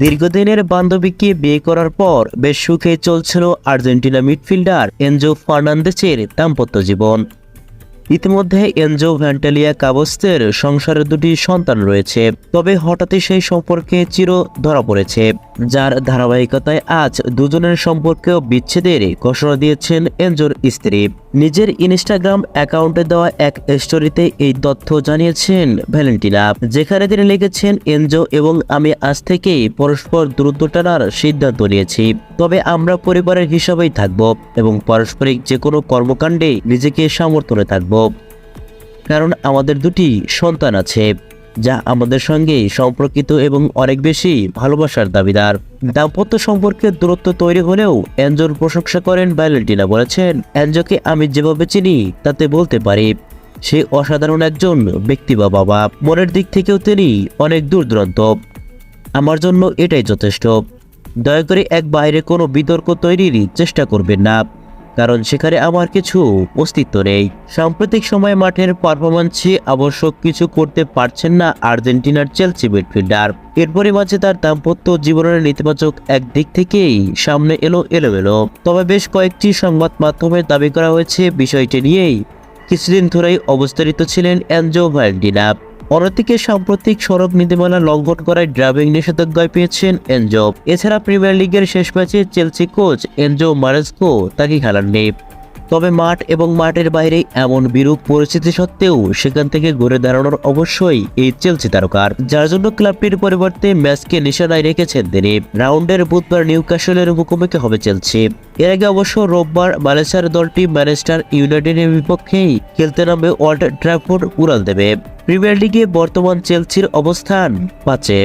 দীর্ঘদিনের বান্ধবীকে বিয়ে করার পর বেশ সুখে চলছিল আর্জেন্টিনা মিডফিল্ডার এনজো ফার্নান্দেসের দাম্পত্য জীবন। ইতিমধ্যে এনজো ভ্যান্টালিয়া কাবস্তের সংসারে দুটি সন্তান রয়েছে, তবে হঠাৎই সেই সম্পর্কে চির ধরা পড়েছে, যার ধারাবাহিকতায় আজ দুজনের সম্পর্কেও বিচ্ছেদের ঘোষণা দিয়েছেন এনজোর স্ত্রী। নিজের ইনস্টাগ্রাম অ্যাকাউন্টে দেওয়া এক স্টোরিতে এই তথ্য জানিয়েছেন ভ্যালেন্টিনা, যেখানে তিনি লিখেছেন, এনজো এবং আমি আজ থেকেই পরস্পর দূরত্ব টানার সিদ্ধান্ত নিয়েছি। তবে আমরা পরিবারের হিসাবেই থাকব এবং পারস্পরিক যে কোনো কর্মকাণ্ডে নিজেকে সমর্থনে থাকব। কারণ আমাদের দুটি সন্তান আছে, যা আমাদের সঙ্গে সম্পর্কিত এবং অনেক বেশি ভালোবাসার দাবিদার। দাম্পত্য সম্পর্কে দূরত্ব তৈরি হলেও এনজোর প্রশংসা করেন ভ্যালেন্টিনা বলেছেন, এনজোকে আমি যেভাবে চিনি, তাতে বলতে পারি, সে অসাধারণ একজন ব্যক্তি বা বাবা। মনের দিক থেকেও তিনি অনেক দূর দূরান্ত আমার জন্য এটাই যথেষ্ট। দয়া করে এক বাইরে কোনো বিতর্ক তৈরির চেষ্টা করবেন না, কারণ সেখানে আমার কিছু অস্তিত্ব নেই। সাম্প্রতিক সময়ে মাঠের পারফরমেন্সে আবশ্যক কিছু করতে পারছেন না আর্জেন্টিনার চেলসি মিডফিল্ডার। এরপরই মাঝে তার দাম্পত্য জীবনের নেতিবাচক এক দিক থেকেই সামনে এলো এলোমেলো। তবে বেশ কয়েকটি সংবাদ মাধ্যমে দাবি করা হয়েছে বিষয়টি নিয়েই। কিছুদিন ধরেই অবস্থারিত ছিলেন অ্যানজো ভ্যালেন্টিনা। অন্যদিকে সাম্প্রতিক সড়ক নীতিমালা লঙ্ঘন করায় ড্রাইভিং নিষেধাজ্ঞায় পেয়েছেন এনজো। এছাড়া প্রিমিয়ার লিগের শেষ ম্যাচে চেলসি কোচ এনজো মারেস্কো তাকে খেলাননি তবে মাঠ এবং মাঠের বাইরে এমন বিরূপ পরিস্থিতি সত্ত্বেও সেখান থেকে ঘুরে দাঁড়ানোর অবশ্যই এই চেলসি তারকার। যার জন্য ক্লাবটির পরিবর্তে ম্যাচকে নিশানায় রেখেছেন তিনি। রাউন্ডের বুধবার নিউক্যাসলের মুখোমুখি হবে চেলসি। এর আগে অবশ্য রোববার মালয়েশিয়ার দলটি ম্যানচেস্টার ইউনাইটেডের বিপক্ষেই খেলতে নামবে ওয়ার্ল্ড ট্র্যাফোর্ড উড়াল দেবে। প্রিমিয়ার লিগে বর্তমান চেলসির অবস্থান পাঁচে